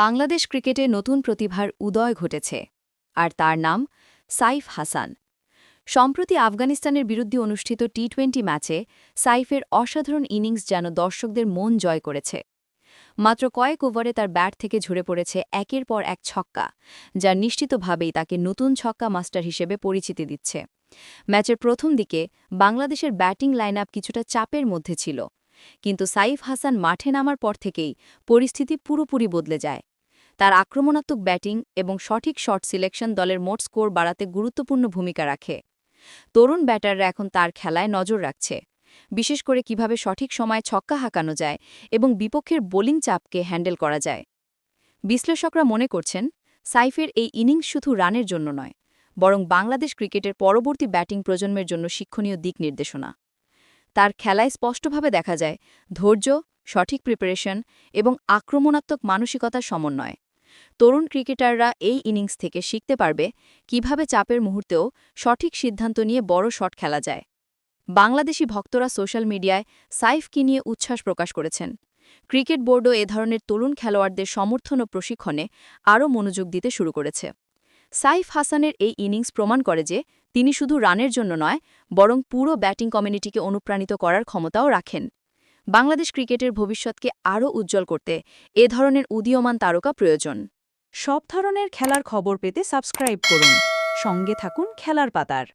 বাংলাদেশ ক্রিকেটে নতুন প্রতিভার উদয় ঘটেছে, আর তার নাম সাইফ হাসান। সম্প্রতি আফগানিস্তানের বিরুদ্ধে অনুষ্ঠিত টি টোয়েন্টি ম্যাচে সাইফের অসাধারণ ইনিংস যেন দর্শকদের মন জয় করেছে। মাত্র কয়েক ওভারে তার ব্যাট থেকে ঝরে পড়েছে একের পর এক ছক্কা, যা নিশ্চিতভাবেই তাকে নতুন ছক্কা মাস্টার হিসেবে পরিচিতি দিচ্ছে। ম্যাচের প্রথম দিকে বাংলাদেশের ব্যাটিং লাইন কিছুটা চাপের মধ্যে ছিল কিন্তু সাইফ হাসান মাঠে নামার পর থেকেই পরিস্থিতি পুরোপুরি বদলে যায়। তার আক্রমণাত্মক ব্যাটিং এবং সঠিক শট সিলেকশন দলের মোট স্কোর বাড়াতে গুরুত্বপূর্ণ ভূমিকা রাখে। তরুণ ব্যাটাররা এখন তার খেলায় নজর রাখছে। বিশেষ করে কীভাবে সঠিক সময়ে ছক্কা হাঁকানো যায় এবং বিপক্ষের বোলিং চাপকে হ্যান্ডেল করা যায়। বিশ্লেষকরা মনে করছেন, সাইফের এই ইনিংস শুধু রানের জন্য নয়, বরং বাংলাদেশ ক্রিকেটের পরবর্তী ব্যাটিং প্রজন্মের জন্য শিক্ষণীয় দিক নির্দেশনা। তার খেলায় স্পষ্টভাবে দেখা যায় ধৈর্য, সঠিক প্রিপারেশন এবং আক্রমণাত্মক মানসিকতার সমন্বয়। তরুণ ক্রিকেটাররা এই ইনিংস থেকে শিখতে পারবে কীভাবে চাপের মুহূর্তেও সঠিক সিদ্ধান্ত নিয়ে বড় শট খেলা যায়। বাংলাদেশি ভক্তরা সোশ্যাল মিডিয়ায় সাইফকে নিয়ে উচ্ছ্বাস প্রকাশ করেছেন। ক্রিকেট বোর্ডও এ ধরনের তরুণ খেলোয়াড়দের সমর্থন ও প্রশিক্ষণে আরও মনোযোগ দিতে শুরু করেছে। সাইফ হাসানের এই ইনিংস প্রমাণ করে যে তিনি শুধু রানের জন্য নয়, বরং পুরো ব্যাটিং কমিউনিটিকে অনুপ্রাণিত করার ক্ষমতাও রাখেন। বাংলাদেশ ক্রিকেটের ভবিষ্যৎকে আরও উজ্জ্বল করতে এ ধরনের উদীয়মান তারকা প্রয়োজন। সব ধরনের খেলার খবর পেতে সাবস্ক্রাইব করুন। সঙ্গে থাকুন খেলার পাতার।